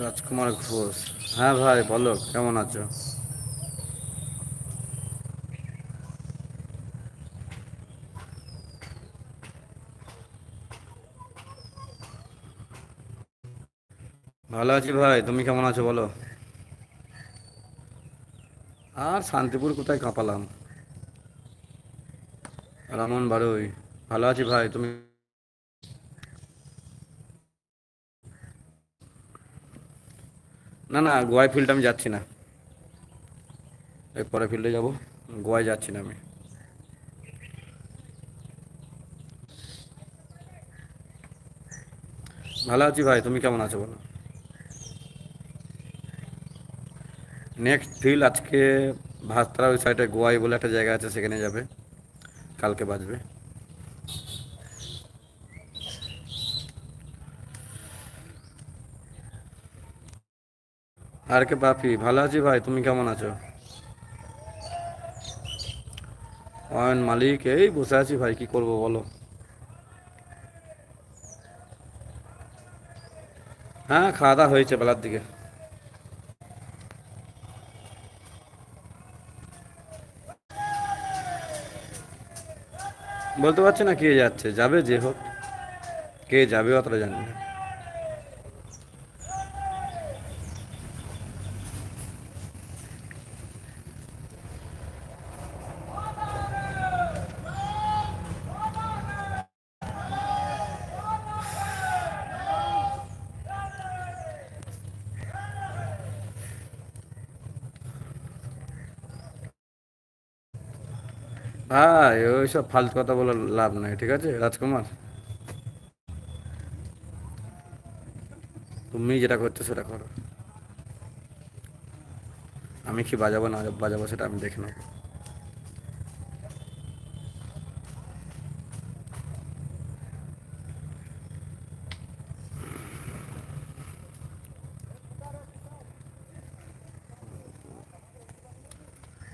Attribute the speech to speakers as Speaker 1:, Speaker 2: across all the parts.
Speaker 1: রাজকুমার ঘোষ। হ্যাঁ ভাই, বলো, কেমন আছো? ভালো আছি ভাই, তুমি কেমন আছো বলো? আর শান্তিপুর কোথায় কাঁপালাম? রামন বারুই, ভালো আছি ভাই, তুমি না না, গোয়ায় ফিল্ড আমি যাচ্ছি না। পরে ফিল্ডে যাব। গোয়ায় যাচ্ছি না আমি। ভালো আছি ভাই, তুমি কেমন আছো বলো? নেক্সট ফিল্ড আজকে ভাতরা ওই সাইডে গোয়াই বলে একটা জায়গা আছে, সেখানে যাবে। কালকে বাজবে। আর কে পাপি ভালো আছি ভাই, তুমি কেমন আছো? অয়ন মালিক, এই বসে আছি ভাই, কি করব বলো? হ্যাঁ খাওয়া দাওয়া হয়েছে বেলার দিকে। বলতে পারছি না কে যাচ্ছে, যাবে যে হোক। কে যাবে অতটা জানি না। ভাই ওইসব ফালতু কথা বলে লাভ নাই, ঠিক আছে? রাজকুমার, তুমি যেটা করছ সেটা করো। আমি কি বাজাবো না বাজাবো সেটা আমি দেখে নেব।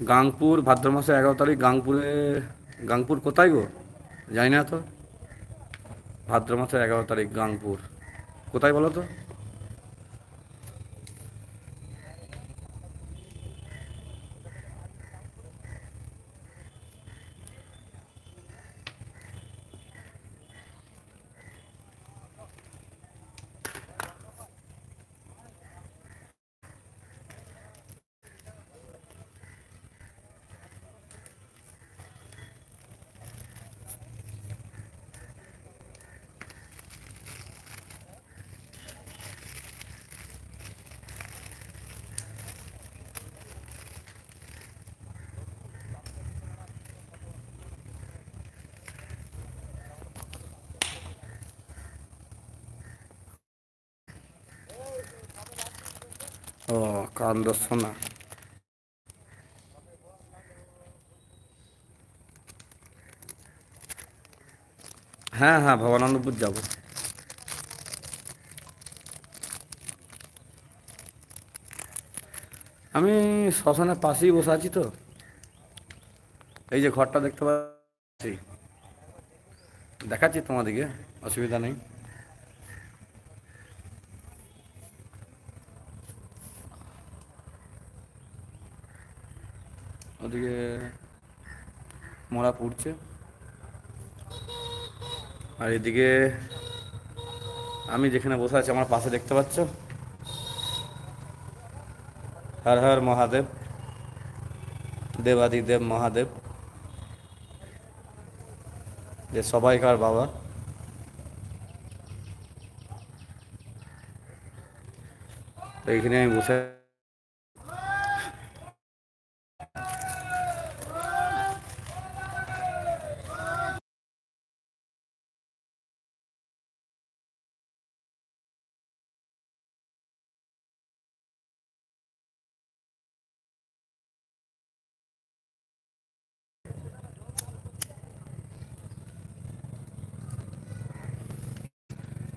Speaker 1: গাংপুর, ভাদ্র মাসের এগারো তারিখ গাংপুরে, গাংপুর কোথায় গো? জানি না তো। ভাদ্র মাসের এগারো তারিখ গাংপুর। কোথায় বলো তো? ও কান্দ সোনা হ্যাঁ হ্যাঁ ভবানন্দপুর যাব। আমি শ্মশানের পাশেই বসে আছি তো। এই যে ঘরটা দেখতে পাচ্ছি। দেখাচ্ছি তোমাদিকে অসুবিধা নেই। ওদিকে মরা পড়ছে। আর এদিকে আমি যেখানে বসে আছি, আমার পাশে দেখতে পাচ্ছ? হর হর মহাদেব, দেবাদিদেব মহাদেব। যে সবাইকার বাবা। এইখানে আমি বসে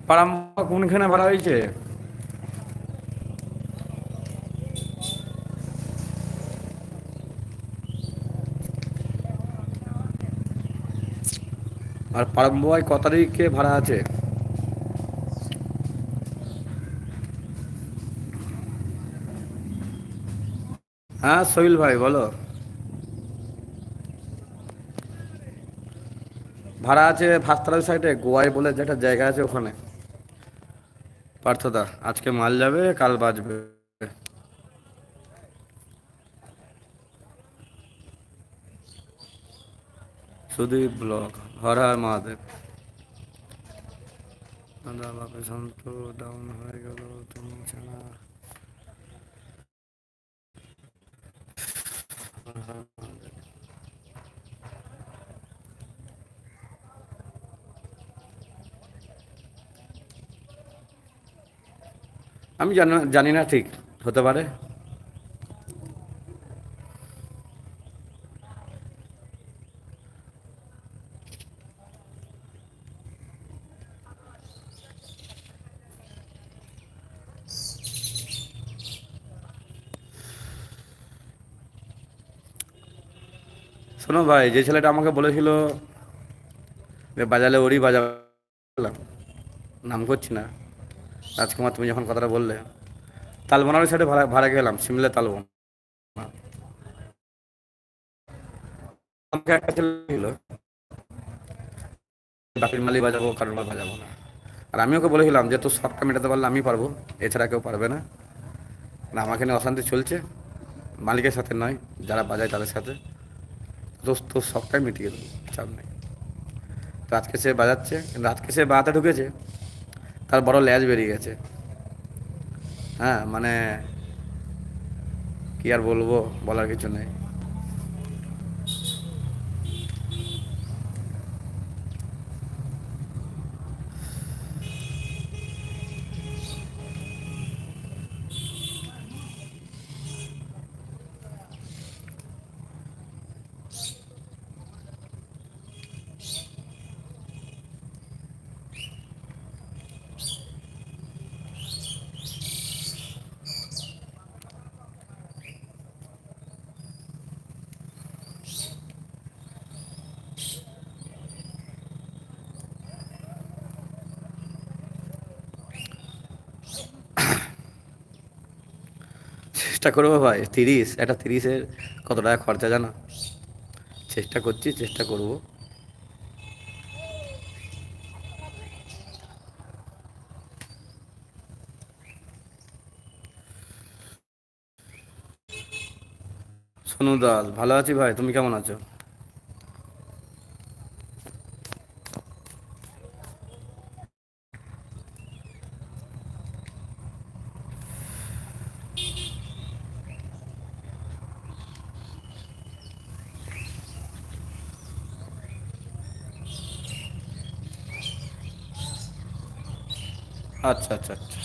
Speaker 1: ভাড়া কোনখানে ভাড়া হয়েছে? আর পারম্বাই ক তারিখে ভাড়া আছে? হ্যাঁ সোহিল ভাই, বলো। ভাড়া আছে ভাস্তারাজ সাইডে গোয়ায় বলে যেটা জায়গা আছে ওখানে। পার্থদা, আজকে মাল যাবে, কাল বাজবে। সুদীপ ব্লগ, হর হর মহাদেব। দাদা বাপে শান্ত ডাউন হয়ে গেল, তুমি ছাড়া হর হর মহাদেব। আমি জানি না- ঠিক, হতে পারে। শোনো ভাই, যে ছেলেটা আমাকে বলেছিল বাজালে ওরই বাজালাম নাম করছি না। রাজকুমার, তুমি যখন কথাটা বললে, তালবনার ওই সাইডে ভাড়া ভাড়া গেলাম, সিমলে তালবন। আমাকে একটা ছেলে ছিল, বাপির মালি বাজাবো, কারোর মাল বাজাবো না। আর আমি ওকে বলেছিলাম যে, তোর শখটা মেটাতে পারলে আমি পারব, এছাড়া কেউ পারবে না। না আমাকে নিয়ে অশান্তি চলছে, মালিকের সাথে নয়, যারা বাজায় তাদের সাথে। তো তোর শখটাই মিটিয়ে দেবো, চাপ নেই। তো সে বাজাচ্ছে কিন্তু আজকে সে বাজাতে ঢুকেছে তার বড় ল্যাজ বেরিয়ে গেছে। হ্যাঁ মানে কি আর বলব বলার কিছু নেই। চেষ্টা করব ভাই, তিরিশ, একটা তিরিশের কত টাকা খরচা জানা? চেষ্টা করছি, চেষ্টা করব। সোনু ভালো আছি ভাই, তুমি কেমন আছো? আচ্ছা আচ্ছা আচ্ছা।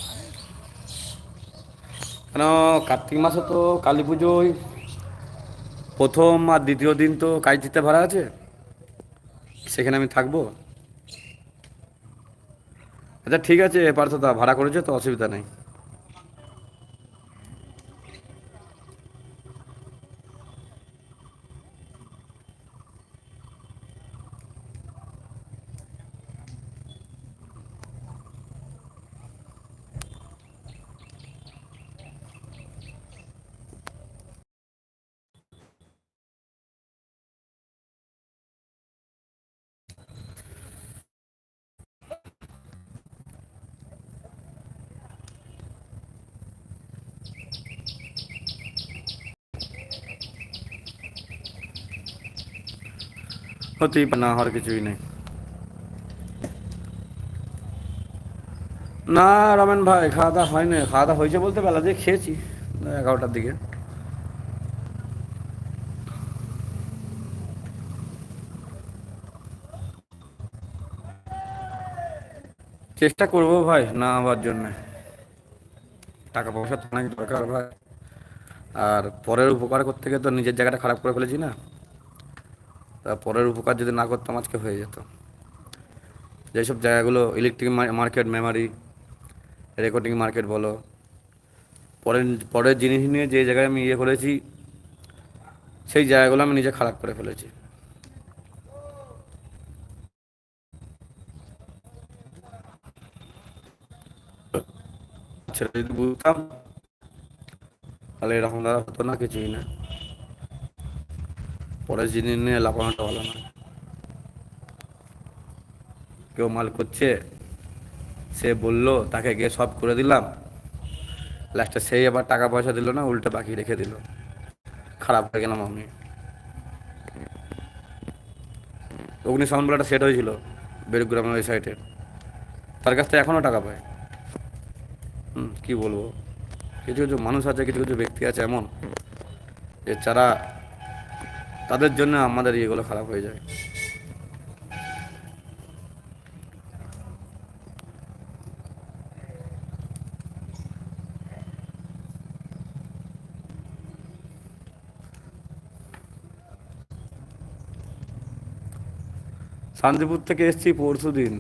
Speaker 1: কেন কার্তিক মাসে তো কালী পুজোয় প্রথম আর দ্বিতীয় দিন তো কাইজিতে ভাড়া আছে? সেখানে আমি থাকব? আচ্ছা ঠিক আছে, পার্থদা, ভাড়া করেছে তো, অসুবিধা নেই। হতেই না হওয়ার কিছুই নেই। না, রমেন ভাই খাওয়া দাওয়া হয়নি। খাওয়া দাওয়া হয়েছে বলতে বেলা দিয়ে খেয়েছি, এগারোটার দিকে। চেষ্টা করব ভাই, না হওয়ার জন্যে। টাকা পয়সা তো অনেক দরকার ভাই। আর পরের উপকার করতে গিয়ে তো নিজের জায়গাটা খারাপ করে ফেলেছি না। তা পরের উপকার যদি না করতাম, আজকে হয়ে যেত। যেসব জায়গাগুলো electric market memory recording market বলো, পরের পরের জিনিস নিয়ে যে জায়গায় আমি ইয়ে করেছি, সেই জায়গাগুলো আমি নিজে খারাপ করে ফেলেছি। সেটা যদি বুঝতাম তাহলে এরকম দ্বারা হতো না, কিছুই না। পরের জিনিস নিয়ে লাফানোটা ভালো না কেউ মাল করছে সে বলল, তাকে গিয়ে সব করে দিলাম। লাস্টে সেই আবার টাকা পয়সা দিল না, উল্টে বাকি রেখে দিল। খারাপ হয়ে গেলাম আমি। অগ্নিশমন বলে সেট হয়েছিল বেরুগ্রামের ওই সাইডে তার কাছ থেকে এখনও টাকা পায়। হুম, কী বলব? কিছু কিছু মানুষ আছে, কিছু কিছু ব্যক্তি আছে এমন, যে যারা তাদের জন্য আমাদের ইয়েগুলো খারাপ হয়ে যায় শান্তিপুর থেকে এসছি পরশু দিন।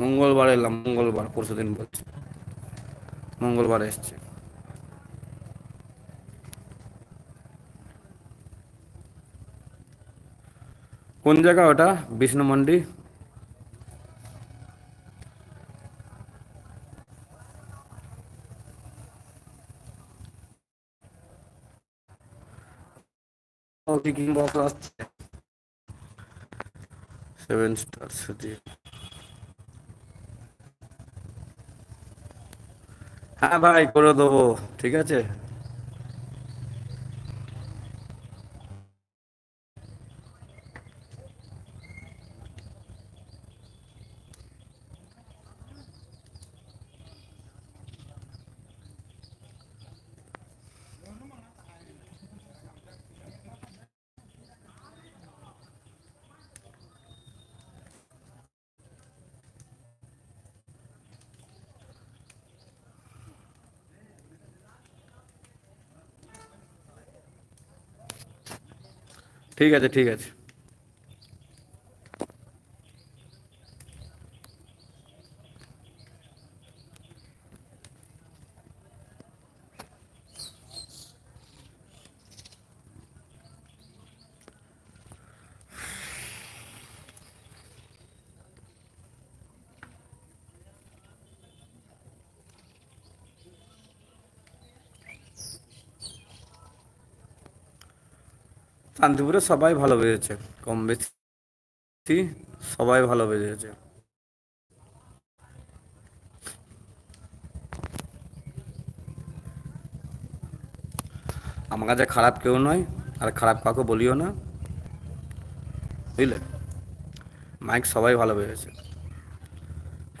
Speaker 1: মঙ্গলবার এলাম, মঙ্গলবার পরশু দিন বলছি। মঙ্গলবার এসছি। কোন জায়গা ওটা? বিষ্ণু মন্ডি কিকিং বক্স আসছে। সেভেন স্টার সুদি হ্যাঁ ভাই করে দেবো ঠিক আছে? ঠিক আছে ঠিক আছে। শান্তিপুরে সবাই ভালো বেজেছে কম বেশি সবাই ভালো বেজেছে আমার কাছে খারাপ কেউ নয়, আর খারাপ কাউকে বলিও না। বুঝলে? মাইক সবাই ভালো বেজেছে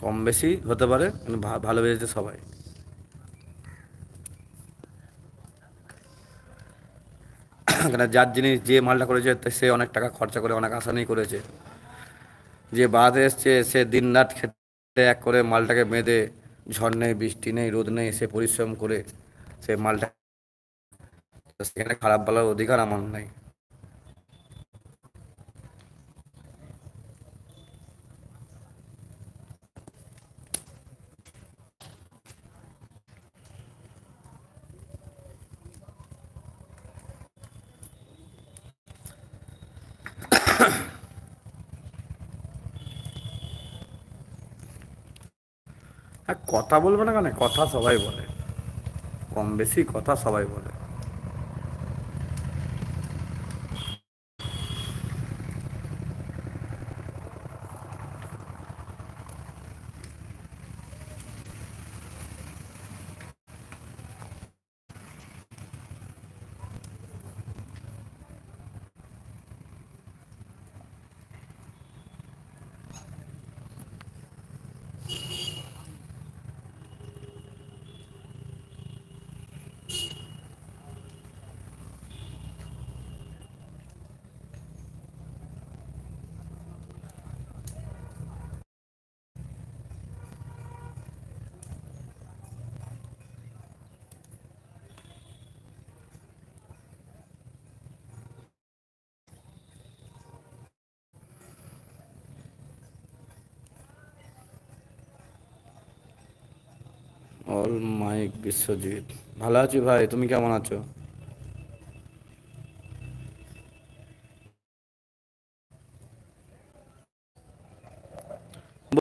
Speaker 1: কম বেশি হতে পারে, কিন্তু ভালো বেজেছে সবাই। কেন যার জিনিস যে মালটা করেছে সে অনেক টাকা খরচা করে, অনেক আসানি করেছে। যে বাদ এসছে, সে দিন রাত খেতে এক করে মালটাকে বেঁধে, ঝড় নেই, বৃষ্টি নেই, রোদ নেই, সে পরিশ্রম করে সে মালটা সেখানে খারাপ বলার অধিকার আমার নাই। কথা বলবে না কেন? কথা সবাই বলে। কম বেশি কথা সবাই বলে। অল মাইক বিশ্বজিৎ ভালো আছি ভাই তুমি কেমন আছো?